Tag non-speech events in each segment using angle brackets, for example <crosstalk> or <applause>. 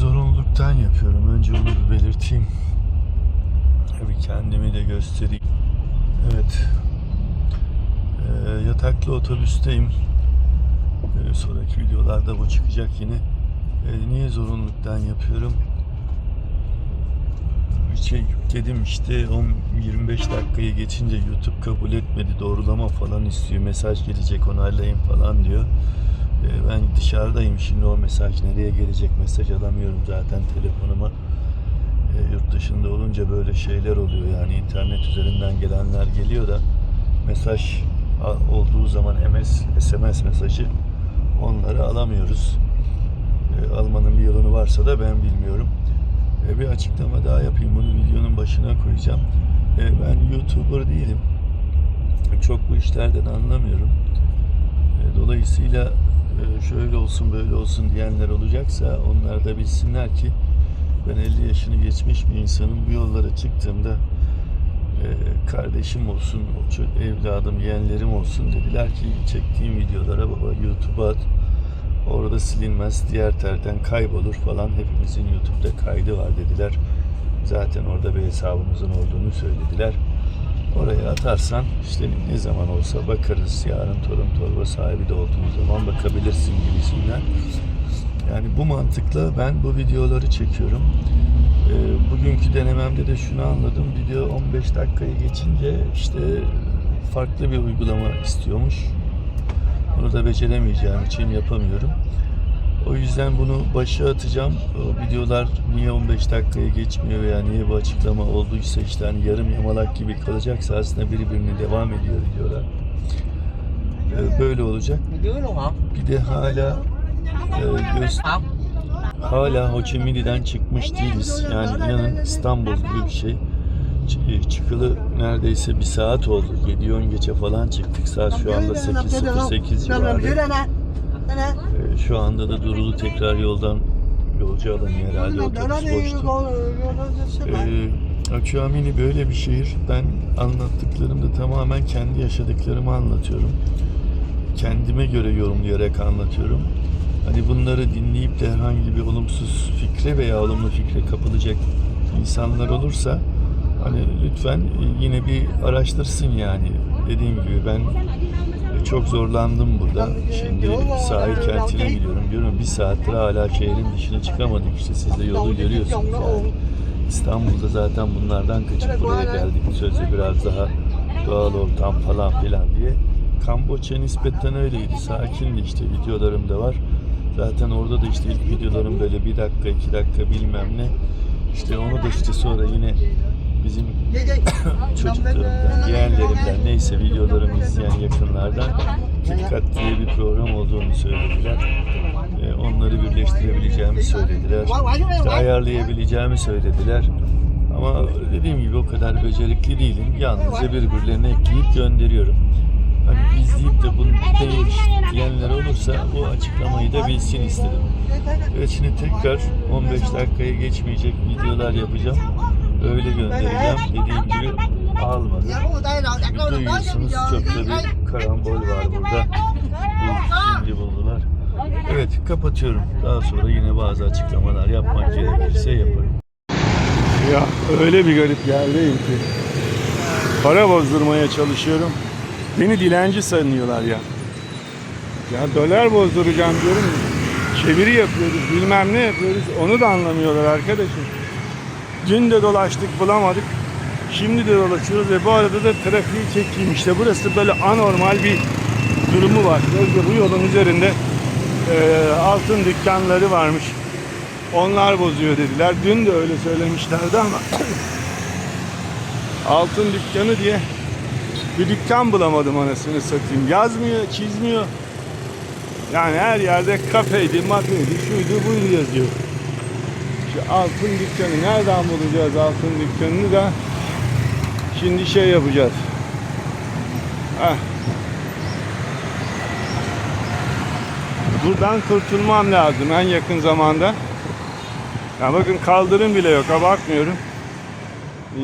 zorunluluktan yapıyorum. Önce onu bir belirteyim. Bir kendimi de göstereyim. Evet. Ee, yataklı otobüsteyim. Ee, sonraki videolarda bu çıkacak yine. Ee, niye zorunluluktan yapıyorum? Şey yükledim işte 10-25 dakikayı geçince YouTube kabul etmedi. Doğrulama falan istiyor. Mesaj gelecek onaylayın falan diyor. Ee, ben dışarıdayım şimdi o mesaj nereye gelecek mesaj alamıyorum zaten telefonuma. Ee, yurt dışında olunca böyle şeyler oluyor yani internet üzerinden gelenler geliyor da mesaj olduğu zaman MS, SMS mesajı onları alamıyoruz. Ee, almanın bir yolunu varsa da ben bilmiyorum. Ee, bir açıklama daha yapayım bunu videonun başına koyacağım. Ee, ben YouTuber değilim. Çok bu işlerden anlamıyorum. E, Dolayısıyla e, şöyle olsun böyle olsun diyenler olacaksa onlar da bilsinler ki ben 50 yaşını geçmiş bir insanım. Bu yollara çıktığımda e, kardeşim olsun, evladım, yeğenlerim olsun dediler ki çektiğim videolara baba YouTube'a at. Orada silinmez, diğer terden kaybolur falan. Hepimizin YouTube'da kaydı var dediler. Zaten orada bir hesabımızın olduğunu söylediler. Oraya atarsan işte ne zaman olsa bakarız. Yarın torun torba sahibi de olduğun zaman bakabilirsin gibisinden. Yani bu mantıkla ben bu videoları çekiyorum. Ee, bugünkü denememde de şunu anladım. Video 15 dakikayı geçince işte farklı bir uygulama istiyormuş. Bunu da beceremeyeceğim için yapamıyorum. O yüzden bunu başa atacağım. O videolar niye 15 dakikaya geçmiyor veya niye bu açıklama olduysa işte hani yarım yamalak gibi kalacaksa aslında birbirine devam ediyor videolar. Ee, Böyle olacak. Bir de hala e, göz, hala Ho Chi Minh'den çıkmış değiliz. Yani inanın İstanbul gibi bir şey. Ç- e, Çıkılı neredeyse bir saat oldu. 7-10 geçe falan çıktık. Saat şu anda 8.08 Nằm nằm dưới civarı. Şu anda da Durulu tekrar yoldan yolcu alamıyor herhalde otobüs boştu. Ee, Akçaamini böyle bir şehir. Ben anlattıklarımda tamamen kendi yaşadıklarımı anlatıyorum. Kendime göre yorumlayarak anlatıyorum. Hani bunları dinleyip de herhangi bir olumsuz fikre veya olumlu fikre kapılacak insanlar olursa hani lütfen yine bir araştırsın yani. Dediğim gibi ben çok zorlandım burada. Şimdi sahil kentine gidiyorum. Diyorum bir saattir hala şehrin dışına çıkamadık. İşte siz de yolu görüyorsunuz yani. İstanbul'da zaten bunlardan kaçıp buraya geldik. Sözde biraz daha doğal ortam falan filan diye. Kamboçya nispeten öyleydi. Sakindi işte videolarım da var. Zaten orada da işte ilk videolarım böyle bir dakika iki dakika bilmem ne. İşte onu da işte sonra yine bizim <coughs> çocuklarımdan, yeğenlerimden neyse videolarımı izleyen yakınlardan Dikkat diye bir program olduğunu söylediler. Ee, onları birleştirebileceğimi söylediler. İşte ayarlayabileceğimi söylediler. Ama dediğim gibi o kadar becerikli değilim. Yalnızca birbirlerine ekleyip gönderiyorum. Hani izleyip de bunu değilmiş diyenler olursa bu açıklamayı da bilsin istedim. Evet şimdi tekrar 15 dakikaya geçmeyecek videolar yapacağım. Öyle göndereceğim. Dediğim gibi almadı. Da đây bir karambol var burada. Bu şimdi buldular. Evet kapatıyorum. Daha sonra yine bazı açıklamalar yapmak gerekirse yaparım. Ya öyle bir garip yerdeyim ki. Para bozdurmaya çalışıyorum. Beni dilenci sanıyorlar ya. Ya dolar bozduracağım diyorum. Çeviri yapıyoruz bilmem ne yapıyoruz. Onu da anlamıyorlar arkadaşım. Dün de dolaştık bulamadık. Şimdi de dolaşıyoruz ve bu arada da trafiği çekeyim. İşte burası böyle anormal bir durumu var. Gözde bu yolun üzerinde e, altın dükkanları varmış. Onlar bozuyor dediler. Dün de öyle söylemişlerdi ama <coughs> altın dükkanı diye bir dükkan bulamadım anasını satayım. Yazmıyor, çizmiyor. Yani her yerde kafeydi, mafeydi, şuydu, buydu yazıyor. Altın dükkanı nereden bulacağız altın dükkanını da şimdi şey yapacağız. Heh. Buradan kurtulmam lazım en yakın zamanda. Ya bakın kaldırım bile yok abartmıyorum.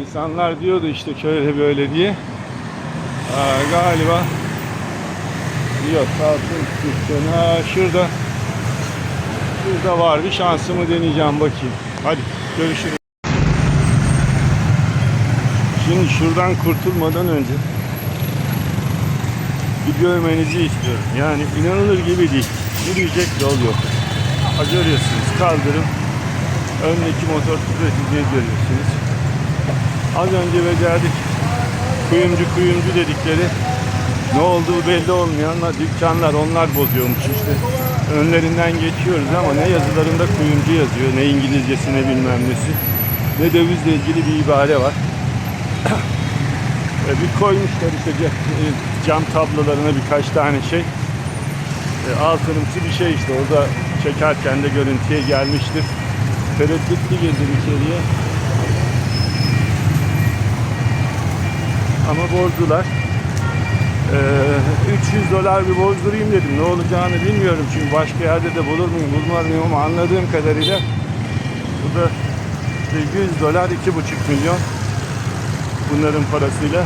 İnsanlar diyordu işte şöyle böyle diye. Aa, galiba yok altın dükkanı ha, şurada Burada var bir şansımı deneyeceğim bakayım. Hadi görüşürüz. Şimdi şuradan kurtulmadan önce bir görmenizi istiyorum. Yani inanılır gibi değil. Yürüyecek yol yok. Görüyorsunuz kaldırım. Öndeki motor trafiği görüyorsunuz. Az önce becerdik. Kuyumcu kuyumcu dedikleri ne olduğu belli olmayan dükkanlar onlar bozuyormuş işte. Önlerinden geçiyoruz ama ne yazılarında kuyumcu yazıyor, ne İngilizcesi ne bilmem nesi. Ne dövizle ilgili bir ibare var. E, bir koymuşlar işte e, cam tablolarına birkaç tane şey. E, altınımsı bir şey işte orada çekerken de görüntüye gelmiştir. Tereddütlü girdim içeriye. Ama bozdular. Ee, 300 dolar bir bozdurayım dedim. Ne olacağını bilmiyorum çünkü başka yerde de bulur muyum bulmaz mıyım ama anladığım kadarıyla bu da işte 100 dolar 2,5 milyon bunların parasıyla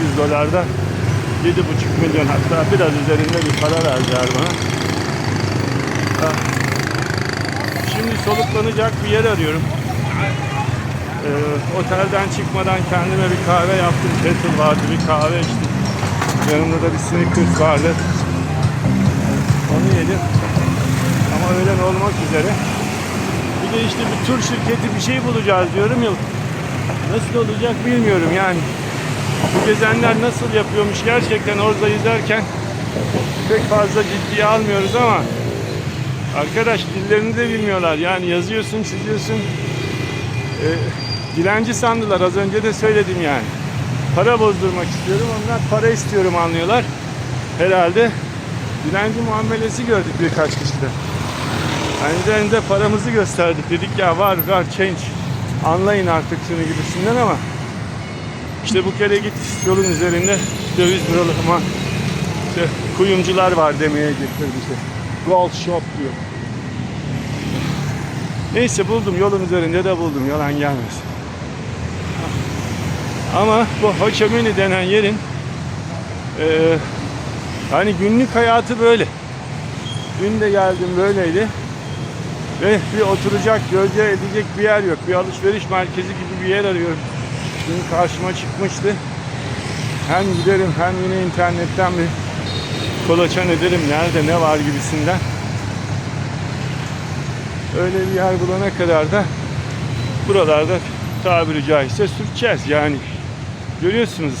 300 dolarda 7,5 milyon hatta biraz üzerinde bir para verdiler bana. Şimdi soluklanacak bir yer arıyorum. Ee, otelden çıkmadan kendime bir kahve yaptım. Kettle vardı bir kahve içtim. Yanımda da bir Snickers vardı. Onu yedim. Ama öğlen olmak üzere. Bir de işte bir tur şirketi bir şey bulacağız diyorum ya. Nasıl olacak bilmiyorum yani. Bu gezenler nasıl yapıyormuş gerçekten orada izlerken pek fazla ciddiye almıyoruz ama arkadaş dillerini de bilmiyorlar. Yani yazıyorsun, çiziyorsun. Ee, dilenci sandılar az önce de söyledim yani. Para bozdurmak istiyorum. Onlar para istiyorum anlıyorlar. Herhalde dilenci muamelesi gördük birkaç kişide. Yani üzerinde paramızı gösterdik. Dedik ya var var change. Anlayın artık şunu gibisinden ama işte bu kere git yolun üzerinde döviz büroları ama işte kuyumcular var demeye getirdi işte. Gold shop diyor. Neyse buldum yolun üzerinde de buldum yalan gelmesin. Ama bu Minh denen yerin eee hani günlük hayatı böyle. Dün de geldim böyleydi. Ve bir oturacak, gölge edecek bir yer yok. Bir alışveriş merkezi gibi bir yer arıyorum. Dün karşıma çıkmıştı. Hem giderim hem yine internetten bir kolaçan ederim. Nerede ne var gibisinden. Öyle bir yer bulana kadar da buralarda tabiri caizse sürteceğiz. Yani görüyorsunuz.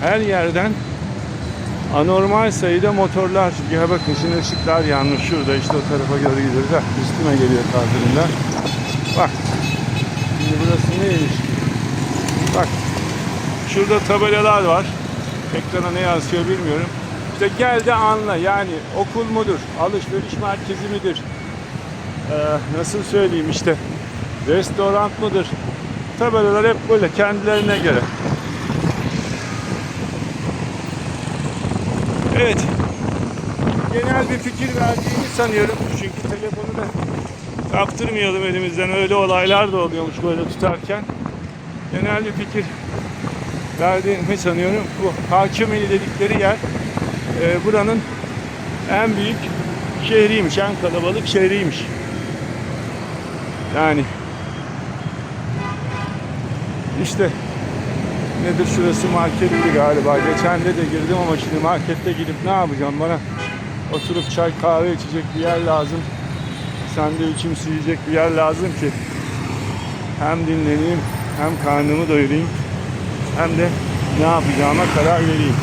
Her yerden anormal sayıda motorlar ya bakın şimdi ışıklar yanmış. Şurada işte o tarafa doğru gidiyoruz. Ha, üstüme geliyor kaldırımda bak. Şimdi burası neymiş? Bak. Şurada tabelalar var. Ekrana ne yansıyor bilmiyorum. İşte gel de anla. Yani okul mudur alışveriş merkezi midir? Ee, nasıl söyleyeyim işte? Restoran mıdır tabelalar hep böyle kendilerine göre Evet. Genel bir fikir verdiğini sanıyorum. Çünkü telefonu da kaptırmayalım elimizden. Öyle olaylar da oluyormuş böyle tutarken. Genel bir fikir verdiğimi sanıyorum. Bu Hakimeli dedikleri yer e, buranın en büyük şehriymiş. En kalabalık şehriymiş. Yani işte nedir şurası marketti galiba. Geçen de de girdim ama şimdi markette gidip ne yapacağım bana oturup çay kahve içecek bir yer lazım. Sandviçim yiyecek bir yer lazım ki hem dinleneyim hem karnımı doyurayım hem de ne yapacağıma karar vereyim.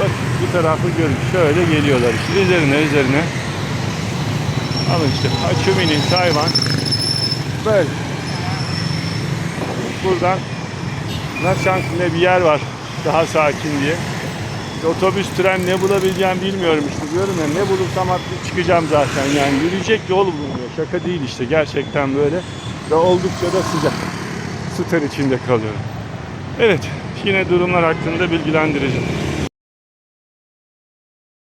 Bak bu tarafı görün. Şöyle geliyorlar işte üzerine üzerine. Alın işte Haçumini, Tayvan. Böyle. Buradan Naşank'ta bir yer var daha sakin diye. İşte otobüs, tren ne bulabileceğim bilmiyorum işte diyorum ya ne bulursam atlayıp çıkacağım zaten yani yürüyecek yol bulunmuyor. Şaka değil işte gerçekten böyle ve oldukça da sıcak. Su ter içinde kalıyorum. Evet yine durumlar hakkında bilgilendireceğim.